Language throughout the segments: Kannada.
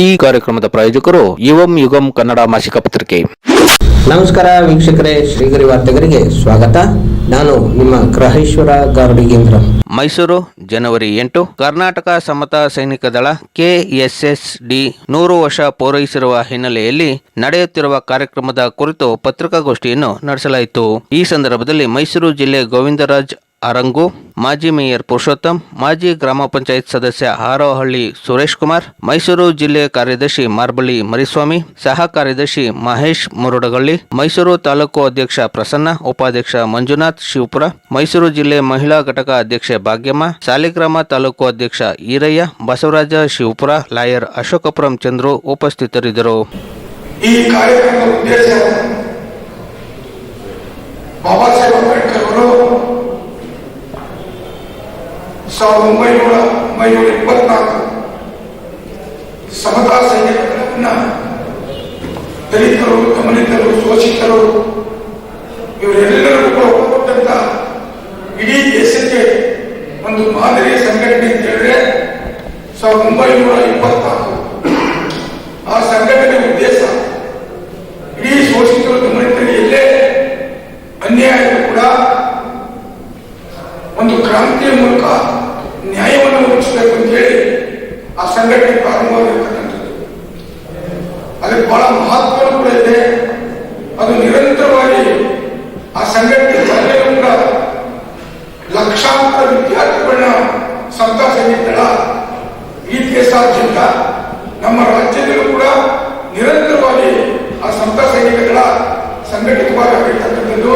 ಈ ಕಾರ್ಯಕ್ರಮದ ಪ್ರಾಯೋಜಕರು ಯುವಂ ಯುಗಂ ಕನ್ನಡ ಮಾಸಿಕ ಪತ್ರಿಕೆ. ನಮಸ್ಕಾರ ವೀಕ್ಷಕರೇ ಶ್ರೀಗರಿ ವಾರ್ತೆಗರಿಗೆ ಸ್ವಾಗತ. ನಾನು ನಿಮ್ಮ ಗ್ರಹೇಶ್ವರ ಗಾರ್ಡಿಗೇಂದ್ರ. ಮೈಸೂರು ಜನವರಿ ಎಂಟು. ಕರ್ನಾಟಕ ಸಮತಾ ಸೈನಿಕ ದಳ ಕೆಎಸ್ಎಸ್ ಡಿ ನೂರು ವರ್ಷ ಪೂರೈಸಿರುವ ಹಿನ್ನೆಲೆಯಲ್ಲಿ ನಡೆಯುತ್ತಿರುವ ಕಾರ್ಯಕ್ರಮದ ಕುರಿತು ಪತ್ರಿಕಾಗೋಷ್ಠಿಯನ್ನು ನಡೆಸಲಾಯಿತು. ಈ ಸಂದರ್ಭದಲ್ಲಿ ಮೈಸೂರು ಜಿಲ್ಲೆ ಗೋವಿಂದರಾಜ್ ಅರಂಗು, ಮಾಜಿ ಮೇಯರ್ ಪುರುಷೋತ್ತಮ್, ಮಾಜಿ ಗ್ರಾಮ ಪಂಚಾಯತ್ ಸದಸ್ಯ ಹಾರೋಹಳ್ಳಿ ಸುರೇಶ್ ಕುಮಾರ್, ಮೈಸೂರು ಜಿಲ್ಲೆ ಕಾರ್ಯದರ್ಶಿ ಮಾರ್ಬಳ್ಳಿ ಮರಿಸ್ವಾಮಿ, ಸಹ ಕಾರ್ಯದರ್ಶಿ ಮಹೇಶ್ ಮುರುಡಗಳ್ಳಿ, ಮೈಸೂರು ತಾಲೂಕು ಅಧ್ಯಕ್ಷ ಪ್ರಸನ್ನ, ಉಪಾಧ್ಯಕ್ಷ ಮಂಜುನಾಥ್ ಶಿವಪುರ, ಮೈಸೂರು ಜಿಲ್ಲೆ ಮಹಿಳಾ ಘಟಕ ಅಧ್ಯಕ್ಷೆ ಭಾಗ್ಯಮ್ಮ, ಸಾಲಿಗ್ರಾಮ ತಾಲೂಕು ಅಧ್ಯಕ್ಷ ಈರಯ್ಯ, ಬಸವರಾಜ ಶಿವಪುರ, ಲಾಯರ್ ಅಶೋಕಪುರಂ ಚಂದ್ರು ಉಪಸ್ಥಿತರಿದ್ದರು. ಬಾಬಾ ಸಾವಿರದ ಒಂಬೈನೂರ ಒಂಬೈನೂರ ಇಪ್ಪತ್ನಾಲ್ಕು ಸಮತಾ ಸೈನಿಕರನ್ನ ದಲಿತರು ಗಮನಿತರು ಶೋಷಿತರು ಇವರೆಲ್ಲರಿಗೂ ಕೂಡ ಒಳಗೊಂಡಂತ ಇಡೀ ದೇಶಕ್ಕೆ ಒಂದು ಮಾದರಿಯ ಸಂಘಟನೆ ಅಂತ ಹೇಳಿದ್ರೆ ಸಾವಿರದ ಒಂಬೈನೂರ ಇಪ್ಪತ್ನಾಲ್ಕು ಆ ಸಂಘಟನೆ ಉದ್ದೇಶ ಇಡೀ ಶೋಷಿತರು ದಮನಿತರಿಗೆ ಎಲ್ಲೇ ಅನ್ಯಾಯ ಆದರೂ ಕೂಡ ಒಂದು ಕ್ರಾಂತಿಯ ಮೂಲಕ ನ್ಯಾಯವನ್ನು ಒದಗಿಸಬೇಕು ಅಂತ ಹೇಳಿ ಸಂಘಟನೆ ಪ್ರಾರಂಭವಾಗಿರ್ತಕ್ಕಂಥದ್ದು ಅದಕ್ಕೆ ಬಹಳ ಮಹತ್ವ ಕೂಡ ಇದೆ. ಅದು ನಿರಂತರವಾಗಿ ಆ ಸಂಘಟನೆ ಕೂಡ ಲಕ್ಷಾಂತರ ವಿದ್ಯಾರ್ಥಿಗಳನ್ನ ಸಂತ ಸೈನಿಕರ ಈ ದೇಶಾದ್ಯಂತ ನಮ್ಮ ರಾಜ್ಯದಲ್ಲೂ ಕೂಡ ನಿರಂತರವಾಗಿ ಆ ಸಂತ ಸೈನಿಕಗಳ ಸಂಘಟಿತವಾಗಿರ್ತಕ್ಕಂಥದ್ದು.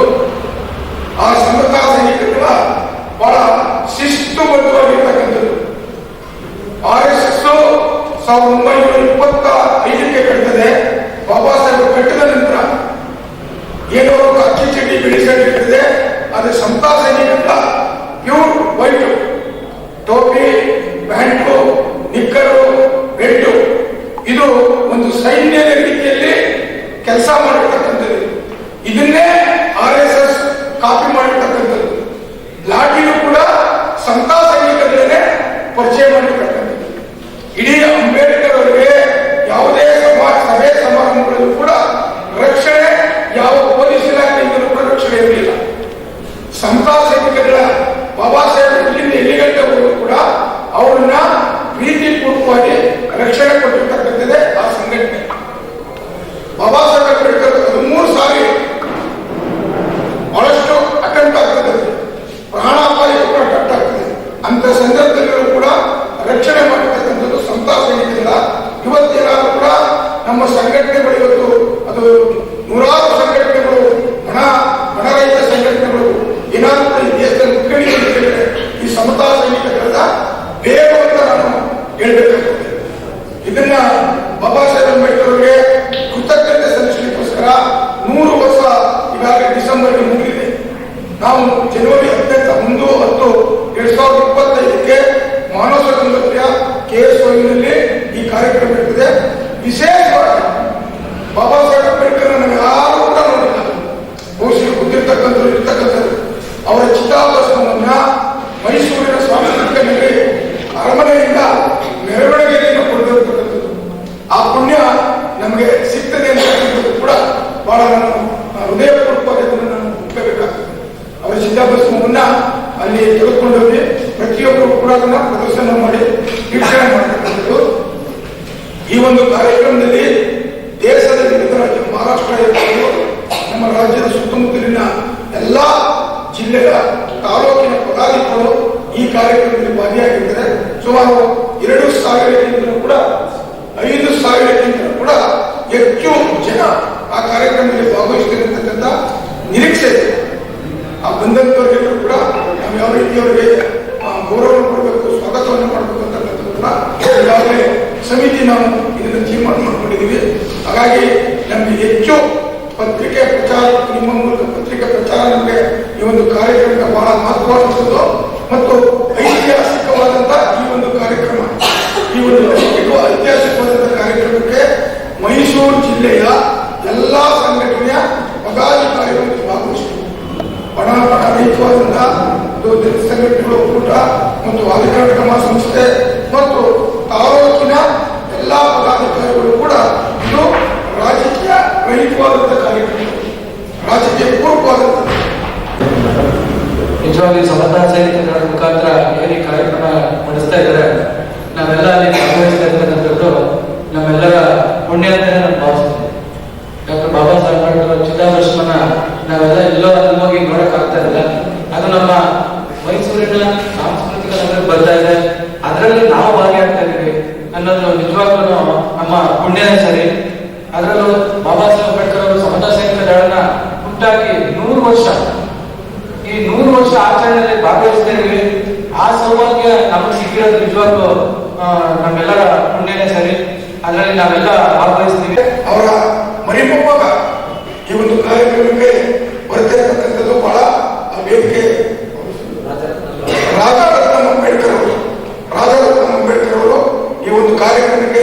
ಆ ಸಂತ ಸೈನಿಕಗಳ ಬಹಳ ಶಿಸ್ತುಬದ್ಧವಾಗಿರ್ತಕ್ಕಂಥದ್ದು. ಆರ್ ಎಸ್ ಎಸ್ ಸಾವಿರದ ಒಂಬೈನೂರ ಇಪ್ಪತ್ತ ಐದಕ್ಕೆ ಕಟ್ಟಿದೆ. ಬಾಬಾ ಸಾಹೇಬ್ ಕಟ್ಟಿದ ನಂತರ ಏನೋ ಅಕ್ಕಿ ಚಡ್ಡಿ ಬೆಳೆಸಿರ್ತದೆ ಅದು ಸಂತ ಸೈನಿಕರ ಪ್ಯೂರ್ ವೈಟ್ ಟೋಪಿ, ಪ್ಯಾಂಟು, ನಿಕ್ಕರು, ಬೆಲ್ಟು. ಇದು ಒಂದು ಸೈನ್ಯದ ರೀತಿಯಲ್ಲಿ ಕೆಲಸ ಮಾಡಿರ್ತಕ್ಕಂಥದ್ದು ಇದನ್ನೇ ಆರ್ ಎಸ್ ಎಸ್ ಕಾಪಿ ಮಾಡಿರ್ತಕ್ಕಂಥದ್ದು ಲಾಠಿನೂ ಕೂಡ ಸಂತ ಸೈನಿಕರನ್ನೇ ಪರಿಚಯ ಮಾಡಿರ್ತಕ್ಕಂಥದ್ದು ಇಡೀ ಅಂಬೇಡ್ಕರ್ ಅವರಿಗೆ ಯಾವುದೇ ಸಭಾ ಸಭೆ ಸಮಾರಂಭಗಳಲ್ಲೂ ಕೂಡ ರಕ್ಷಣೆ ಯಾವ ಪೊಲೀಸ್ ಇಲಾಖೆಯಿಂದಲೂ ಕೂಡ ರಕ್ಷಣೆ ಇರಲಿಲ್ಲ ಸಂತ ಸೈನಿಕಗಳ ಬಾಬಾ ಸಾಹೇಬ್ ಇಲ್ಲಿಂದ ಎಲ್ಲಿಗಂಟ ಹೋದ್ರು ಕೂಡ ಅವರನ್ನ ಪ್ರೀತಿಪೂರ್ವಕವಾಗಿ ರಕ್ಷಣೆ ಕೊಟ್ಟಿರ್ತಕ್ಕಂಥದ್ದೇ ಆ ಸಂಘಟನೆ ಬಾಬಾ ಸಾಹೇಬ್ ಅಂಬೇಡ್ಕರ್ ಹದಿಮೂರು ಸಾರಿ ಬಹಳಷ್ಟು ಅಟೆಂಪ್ಟ್ ಆಗ್ತದೆ ಪ್ರಾಣಾಪಾಯ ಕೂಡ ಅಟೆಂಪ್ಟ್ ಆಗ್ತದೆ ಅಂತ ಸಂದರ್ಭದಲ್ಲೂ ಕೂಡ ರಕ್ಷಣೆ ಮಾಡತಕ್ಕಂಥದ್ದು ಸಂತ ಸೈನಿಕರಿಂದ ಇವತ್ತೇನಾದ್ರೂ ಕೂಡ ನಮ್ಮ ಸಂಘಟನೆಗಳು ಇವತ್ತು ಅದು ನೂರಾರು ಸಂಘಟನೆಗಳು ಹಣ ಹಣರಹಿತ ಸಂಘಟನೆಗಳು ಏನಾದ್ರೂ ಕೂಡ ಈ ದೇಶದಲ್ಲಿ ಮುಖ್ಯಮಂತ್ರಿ ಅಂತ ಹೇಳಿದ್ರೆ ಈ ಸಮತಾ ಸೈನಿಕರದ ಬೇರು ಅಂತ ನಾನು ಹೇಳ್ಬೇಕಾಗ್ತದೆ ಇದನ್ನ ಬಾಬಾ ಸಾಹೇಬ್ ಅಂಬೇಡ್ಕರ್ ಅವರಿಗೆ ಕೃತಜ್ಞತೆ ಸಲ್ಲಿಸಲಿಕ್ಕೋಸ್ಕರ ನೂರು ವರ್ಷ ಈಗಾಗಲೇ ಡಿಸೆಂಬರ್ ಮುಗಿದಿದೆ ನಾವು ಜನವರಿ ಹದಿನೆಂಟು ಒಂದು ಹತ್ತು ಎರಡ್ ಸಾವಿರದ ಇಪ್ಪತ್ತೈದಕ್ಕೆ ಮಾನವ ಸ್ವಾತಂತ್ರ್ಯ ಕೆ ಎಸ್ನಲ್ಲಿ ಈ ಕಾರ್ಯಕ್ರಮ ಇರ್ತದೆ ವಿಶೇಷವಾಗಿ ಬಾಬಾ ಸಾಹೇಬ್ ಅಂಬೇಡ್ಕರ್ ನನಗೆ ಯಾರು ಕೂಡ ನೋಡಿಲ್ಲ. ಬಹುಶಃ ಗೊತ್ತಿರ್ತಕ್ಕಂಥವ್ರು ಇರ್ತಕ್ಕಂಥದ್ದು ಅವರ ಚಿತಾಭಸ್ಮವನ್ನ ಮೈಸೂರಿನ ಸ್ವಾತಂತ್ರ್ಯ ನಗರಿ ಅರಮನೆಯಿಂದ ಮೆರವಣಿಗೆಯನ್ನು ಕೊಟ್ಟಿರ್ತಕ್ಕಂಥದ್ದು ಆ ಪುಣ್ಯ ನಮಗೆ ಸಿಗ್ತದೆ ಅಂತಕ್ಕಂಥದ್ದು ಕೂಡ ಬಹಳ ಕಾರ್ಯಕ್ರಮದಲ್ಲಿ ದೇಶದ ವಿವಿಧ ರಾಜ್ಯ ಮಹಾರಾಷ್ಟ್ರ ಇರ್ಬೋದು ನಮ್ಮ ರಾಜ್ಯದ ಸುತ್ತಮುತ್ತಲಿನ ಎಲ್ಲಾ ಜಿಲ್ಲೆಗಳ ತಾಲೂಕಿನ ಪದಾಧಿಕಾರಿಗಳು ಈ ಕಾರ್ಯಕ್ರಮದಲ್ಲಿ ಭಾಗಿಯಾಗಿದ್ದಾರೆ. ಸುಮಾರು ಎರಡು ಸಾವಿರಕ್ಕಿಂತಲೂ ಕೂಡ ಐದು ಸಾವಿರಕ್ಕಿಂತಲೂ ಕೂಡ ಹೆಚ್ಚು ಜನ ಆ ಕಾರ್ಯಕ್ರಮದಲ್ಲಿ ಭಾಗವಹಿಸ್ತಿರತಕ್ಕಂಥ ನಿರೀಕ್ಷೆ ಇದೆ. ಆ ಬಂದಂತವರಿಗೆಲ್ಲರೂ ಕೂಡ ನಾವು ಯಾವ ರೀತಿ ಅವರಿಗೆ ಆ, ಗೌರವ ಕೊಡಬೇಕು ಸ್ವಾಗತವನ್ನು ಮಾಡಬೇಕು ಕೂಡ ಈಗಾಗಲೇ ಸಮಿತಿ ನಾವು ಇದನ್ನು ತೀರ್ಮಾನ ಮಾಡಿಕೊಂಡಿದ್ದೀವಿ. ಹಾಗಾಗಿ ನಮಗೆ ಹೆಚ್ಚು ಪತ್ರಿಕೆ ಪ್ರಚಾರ, ನಿಮ್ಮ ಮೂಲಕ ಪತ್ರಿಕೆ ಪ್ರಚಾರ ನಮಗೆ ಈ ಒಂದು ಕಾರ್ಯಕ್ರಮಕ್ಕೆ ಬಹಳ ಮಹತ್ವವಾದಂಥದ್ದು ಮತ್ತು ಐತಿಹಾಸಿಕವಾದಂತಹ ಈ ಒಂದು ಕಾರ್ಯಕ್ರಮ. ಈ ಒಂದು ಐತಿಹಾಸಿಕವಾದಂತಹ ಕಾರ್ಯಕ್ರಮಕ್ಕೆ ಮೈಸೂರು ಜಿಲ್ಲೆಯ ಎಲ್ಲಾ ಸಂಘಟನೆಯ ಪದಾಧಿಕಾರಿಗಳು ಭಾಗವಹಿಸಿದರು. ರೈತವಾದಂತಹ ಇದು ದಲಿತ ಸಂಘಟನೆಗಳ ಒಕ್ಕೂಟ ಮತ್ತು ವಾದಿಕರಣ ಸಂಸ್ಥೆ ಮತ್ತು ತಾಲೂಕಿನ ಎಲ್ಲ ಪದಾಧಿಕಾರಿಗಳು ಕೂಡ ಇದು ರಾಜಕೀಯ ರಹಿತವಾದಂಥ ಕಾರ್ಯಕ್ರಮ. ರಾಜಕೀಯ ಪೂರ್ವವಾದಂಥ ನಿಜವಾಗಿ ಸಮತಾ ಸಹಿತ ಮುಖಾಂತರ ಏನೇ ಕಾರ್ಯಕ್ರಮ ನಡೆಸ್ತಾ ಇದ್ದಾರೆ. ನಮ್ಮ ಪುಣ್ಯನೇ ಸರಿ. ಅದರಲ್ಲೂ ಬಾಬಾ ಸಾಹೇಬ್ ಅಂಬೇಡ್ಕರ್ ಅವರು ಸಮತಾ ಸೈನಿಕ ದಳನ ಹುಟ್ಟಾಗಿ ನೂರು ವರ್ಷ. ಈ ನೂರು ವರ್ಷ ಆಚರಣೆಯಲ್ಲಿ ಭಾಗವಹಿಸ್ತಾ ಇದೀವಿ ಆ ಸೌಭಾಗ್ಯ ನಮಗೆ ಸಿಕ್ಕಿರೋದು ನಿಜವಾಗ್ಲೂ ನಮ್ಮೆಲ್ಲರ ಪುಣ್ಯನೇ ಸರಿ. ಅದರಲ್ಲಿ ನಾವೆಲ್ಲ ಭಾಗವಹಿಸ್ತೀವಿ. ಅವರ ಮರಿಮೊಮ್ಮಗ ಈ ಒಂದು ಕಾರ್ಯಕ್ರಮಕ್ಕೆ ಬರ್ತಿರತಕ್ಕಂಥದ್ದು ಬಹಳ ವೇದಿಕೆ. ರಾಜಾರತ್ನ ಅಂಬೇಡ್ಕರ್ ಅವರು, ರಾಜಾರತ್ನ ಅಂಬೇಡ್ಕರ್ ಅವರು ಈ ಒಂದು ಕಾರ್ಯಕ್ರಮಕ್ಕೆ